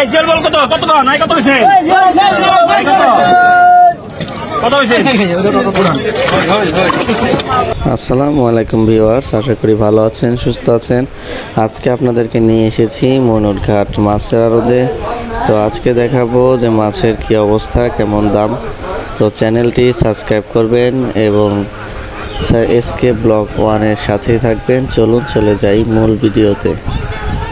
এই জিয়াল বল কত? কত কত নাই কত? হয়েছে আসসালামু আলাইকুম ভিউয়ার্স আশা করি ভালো আছেন সুস্থ আছেন। আজকে আপনাদেরকে নিয়ে এসেছি মনুরঘাট মাছের আড়তে। তো আজকে দেখাবো যে মাছের কি অবস্থা কেমন দাম। তো চ্যানেলটি সাবস্ক্রাইব করবেন এবং এসকে ব্লগ ওয়ানের সাথেই থাকবেন। চলুন চলে যাই মূল ভিডিওতে।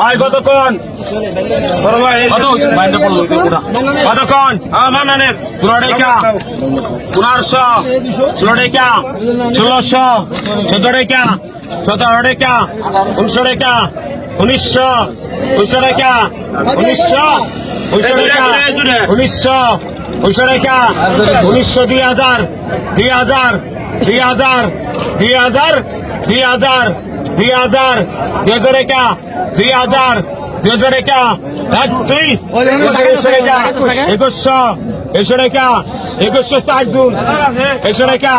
আয় কতক্ষণ? কতক্ষণ? মানানের পনেরো টাকা পনেরোশো ষোলো টাকা ষোলোশো চোদ্দ টাকা সতেরো টাকা উনিশশো টাকা উনিশশো উনিশশো টাকা উনিশশো উনিশশো টাকা উনিশশো উনিশশো টাকা উনিশশো দুই হাজার দুই হাজার দুই হাজার দুই হাজার দুই হাজার। দুই হাজার দুই হাজার একা দুই হাজার দুই হাজার একা। এক দুই একুশশো। একুশশো একুশশো টাকা একুশশো ষাট জুন একশো টাকা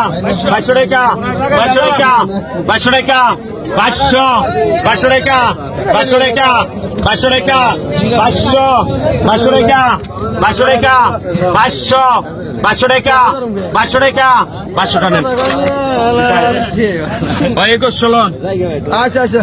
বাইশশো টাকা বাইশশো টাকা বাইশশো টাকা পাঁচশো পাঁচশো টাকা পাঁচশো টাকা পাঁচশো টাকা পাঁচশো পাঁচশো টাকা পাঁচশো টাকা পাঁচশো পাঁচশো টাকা পাঁচশো টাকা পাঁচশো টাকা নেন ভাই একুশ ষোলন আচ্ছা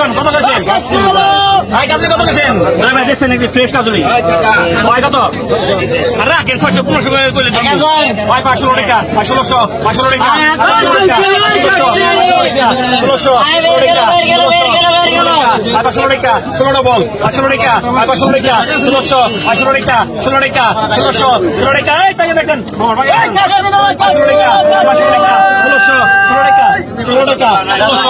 আচ্ছা ফ্রেশ কত আরে ছয়শো পনেরোশো করে পাঁচশো টাকা ষোলোশো টাকা ষোলোশো টাকা ষোলো ডবল পাঁচশো টাকা পাঁচশো টাকা ষোলোশো পাঁচশো টাকা ষোলো টাকা ষোলোশো ষোলো টাকা এই টাকা দেখেন পাঁচশো টাকা পাঁচশো টাকা ষোলোশো ষোলো টাকা ষোলো টাকা ষোলোশো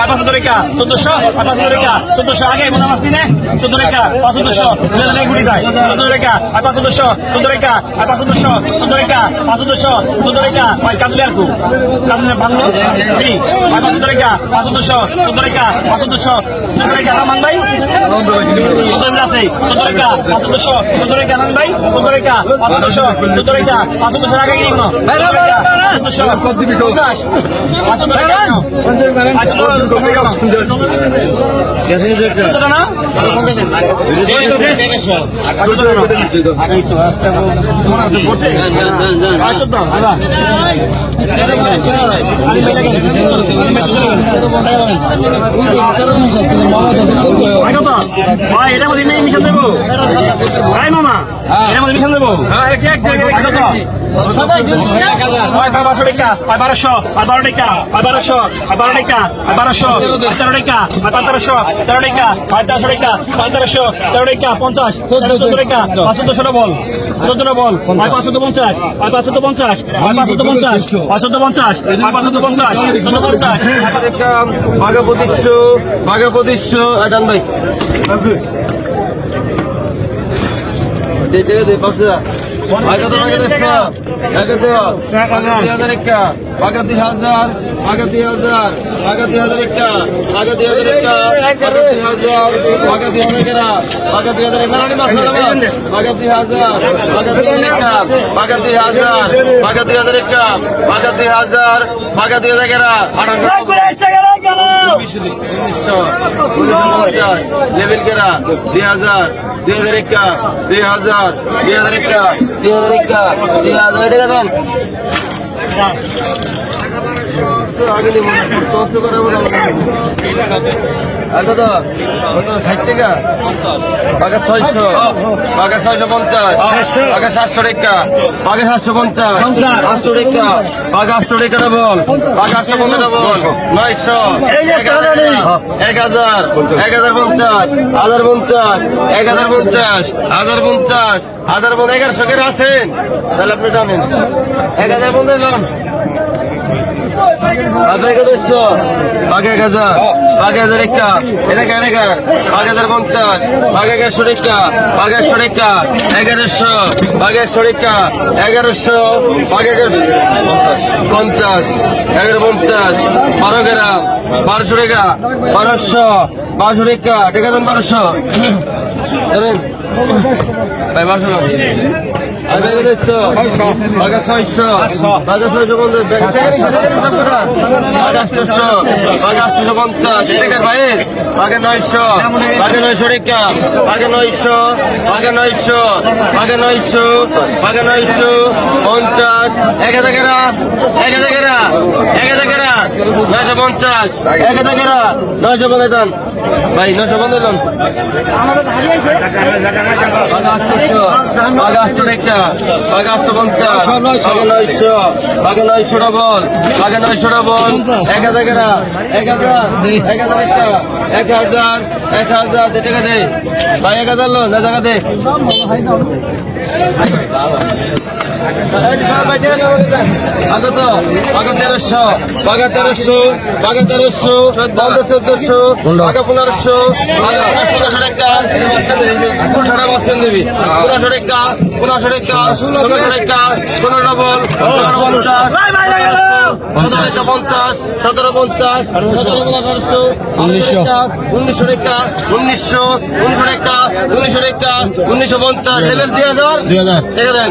আর পাঁচ টাকা চোদ্দশো আর পাঁচ টাকা চোদ্দশো আগে মনে মাস দিনে চোদ্দ টাকা পাঁচ দুশো গুড়ি যায় চোদ্দ টাকা আর পাঁচ দুশো চোদ্দ টাকা আর পাঁচ দুশো চোদ্দ টাকা পাঁচ দুশো চোদ্দ টাকা কাজলে আর কু কাজলে বাংলো আর পাঁচ টাকা পাঁচ দুশো চোদ্দ টাকা পাঁচ দুশো চোদ্দ টাকা নামান ভাই চোদ্দ আছে চোদ্দ টাকা পাঁচ দুশো চোদ্দ টাকা নামান ভাই চোদ্দ টাকা পাঁচ দুশো চোদ্দ টাকা পাঁচ দুশো আগে গিয়ে পঞ্চাশ পাঁচশো টাকা আচ্ছা আচ্ছা এটা মধ্যে মিশন দেবো ভাই মামা এটা মধ্যে মিশন দেবো আচ্ছা তো বারোশো টাকা আর বারোশো আর বারো টাকা আর বারো টাকা আর বারোশো তেরো টাকা পাঁচ তেরোশো তেরো টাকা পাঁচ তেরোশো টাকা পাঁচ তেরোশো তেরো টাকা পঞ্চাশ চোদ্দ টাকা পাঁচ চোদ্দশো বল চোদ্দ বল পাঁচ পাঁচ চোদ্দ পঞ্চাশ পাঁচ পাঁচ চোদ্দ পঞ্চাশ পাঁচ পাঁচ চোদ্দ পঞ্চাশ পাঁচ চোদ্দ পঞ্চাশ পাঁচ পাঁচ চোদ্দ পঞ্চাশ চোদ্দ পঞ্চাশ বাঘা পঁচিশশো বাঘা পঁচিশশো আটান ভাই দে দে দে পাঁচ হাজার বাঘা হাজার দুই হাজার বাঘা দুই হাজার বাঘা দুই হাজার একটা বাঘা দুই হাজার একটা বাঘা দুই হাজার বাঘা দুই হাজার এগারো বাঘা দুই হাজার মাছ মেলাম বাঘা দুই হাজার বাঘা দুই হাজার একটা বাঘা দুই হাজার বাঘা দুই হাজার একটা বাঘা দুই হাজার বাঘা দুই হাজার এগারো আঠারো লেভেল কেরা দুই হাজার দুই হাজার একা দুই হাজার দুই হাজার একা দুই হাজার একা দুই হাজার টাকা দেন ষাট টাকা বাঘা ছয়শো বাঘা ছয়শো পঞ্চাশ বাঘা সাতশো টাকা বাঘা সাতশো পঞ্চাশ আটশো টাকা বাঘা আটশো টাকা বল বাঘা আটশো পঞ্চাশ বল নয়শো এক হাজার এক হাজার পঞ্চাশ হাজার পঞ্চাশ এক হাজার পঞ্চাশ হাজার পঞ্চাশ হাজার পঞ্চাশ এগারোশো করে আছেন তাহলে আপনি জানেন এক হাজার পঞ্চাশ আধা এগারোশো বাঘ এক হাজার বাঘ হাজার একটা। এটা কেন বাঘ হাজার পঞ্চাশ বাঘ এগারোশো রেখা বাঘ একশো রেখা এগারোশো বাঘ একশো রেখা এগারোশো বাঘ এগারোশো পঞ্চাশ। এগারো পঞ্চাশ, বারো গ্রাম বারোশো রেখা বারোশো বারোশো রেখা ঠিক আছে বারোশো। ভাই, বারোশো। পঞ্চাশ বাঘা আটশোশো বাঘা নয়শো বাঘা নয়শো রেখা বাঘা নয়শো বাঘা নয়শো বাঘা নয়শো বাঘা নয়শো পঞ্চাশ এক হাজার গেরা এক হাজার গেরা এক হাজার গেরা নয়শো পঞ্চাশ এক হাজার গেরা নয়শো পঞ্চাশ ভাই নয়শো পঞ্চাশ বাঘা আটশোশো বাঘা আটশো রেখা বাঘা আটশো পঞ্চাশ বাঘা নয়শো বাঘা নয়শো ডবল বাঘা নয়শো ডবল এক হাজার গেরা এক হাজার এক হাজার একটা এক হাজার এক হাজার দে টাকা দে ভাই এক হাজার লো না টাকা দে আগত আগত তেরোশো বাঘা তেরোশো বাঘা তেরোশো বাঘা চোদ্দশো বাঘা পনেরোশো বাঘা পনেরোশো টাকা পনেরোশো বস্তান দিবি পনেরোশো টাকা পনেরোশো টাকা ষোলোশো টাকা ষোলো ডবল পঞ্চাশ পঞ্চাশ সতেরো পঞ্চাশ সতেরো আঠারোশো উনিশশো। উনিশশো টাকা উনিশশো উনিশশো টাকা উনিশশো টাকা উনিশশো পঞ্চাশ দুই হাজার। দুই হাজার। আছে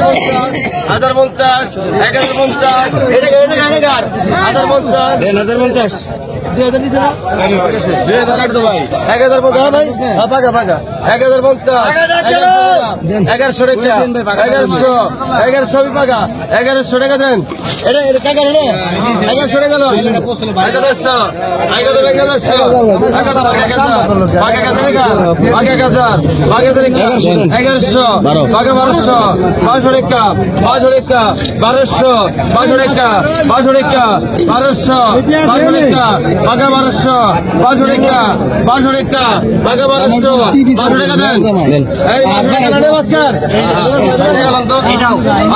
পঞ্চাশ এটা এটা এটা হাজার পঞ্চাশ হাজার হাজার এক হাজার পঞ্চাশ হ্যাঁ, হাজার পঞ্চাশ এগারোশো টাকা। এগারোশো এগারোশো পাকা। এগারোশো টাকা দেন। এগারোশো টাকা বারোশো। টাকা। টাকা বারোশো বারোশো টাকা বারোশো টাকা বারোশো বারোশো টাকা পাকা বারোশো বারোশো টাকা দেন। এই তো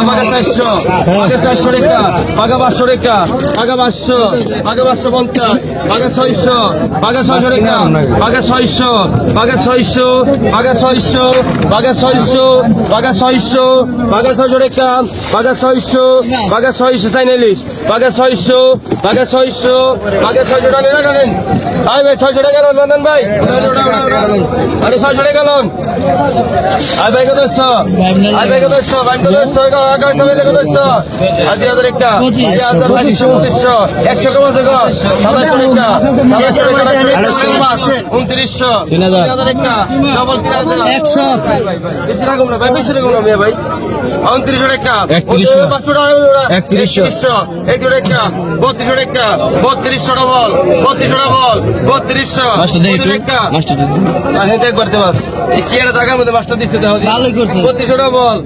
আমাকে চারশো আমাকে চারশো টাকা পাকা পাঁচশো টাকা পাকা পাঁচশো পাকা পাঁচশো পঞ্চাশ পাকা ছয়শো পাকা ছয়শো টাকা পাকা ছয়শো পাকা ছয়শো পাকা ছয়শো পাকা ছয়শো পাকা ছয়শো পাকা ছয়শো টাকা বাঘা ছয়শো বাঘা ছয়শো চাইনালিশ বাঘা ছয়শো বাঘা ছয়শো বাঘা ছয়শো টাকা না টানেন ভাই ভাই ছয়শো টাকা গেলেন বন্ধন ভাই। আরে ছয়শো টাকা গেলেন আই ভাই কত এসছো আই ভাই কত এসছো ভাই কত এসছো আগামী সময় কত এসছো আর দুই হাজার একটা। পঁচিশশো পঁচিশশো একশো কম আছে সাতাশশো টাকা। সাতাশশো টাকা উনত্রিশশো। তিন হাজার। একটা। ডবল তিন হাজার। একশো। বেশি রাখুন না ভাই বেশি রাখুন না ভাই। উনত্রিশশো টাকা। পাঁচশো টাকা একত্রিশশো। দুটো একটা বত্রিশশো টাকা বত্রিশশো ডবল বত্রিশশো ডবল বত্রিশশো। টাকা একবার দেবাস এই কি একটা জায়গার মধ্যে মাস্টার দিচ্ছে বত্রিশশো ডবল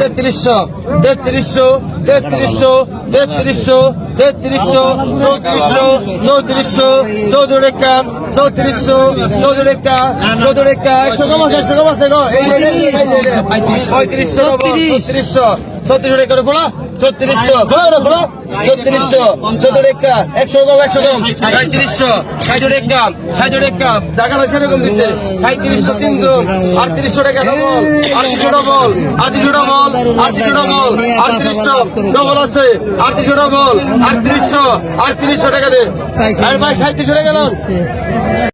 তেত্রিশশো তেত্রিশশো। তেত্রিশশো তেত্রিশশো তেত্রিশশো চৌত্রিশশো চৌত্রিশশো চৌদ্দ রেখা চৌত্রিশশো চৌদ্দ রেখা চৌদ্দ রেখা একশো কম আছে একশো কম আছে গো এই যে, এই যে, এই যে, পঁয়ত্রিশশো ছত্রিশশো ছত্রিশশো রেখা ছত্রিশশো। বলো বলো ছত্রিশশো। চৌধুরী রেখা একশো কম একশো কম সাঁত্রিশশো সাইজো রেখা সাইজো রেখা জায়গা লাগছে এরকম দিচ্ছে সাঁত্রিশশো তিনশো আটত্রিশশো টাকা ডবল আটত্রিশশো ডবল আটত্রিশশো ডবল আটত্রিশশো ডবল আটত্রিশশো ডবল আছে। আটত্রিশশো ডবল আটত্রিশশো। আটত্রিশশো টাকা দে। আর ভাই সাঁত্রিশশো টাকা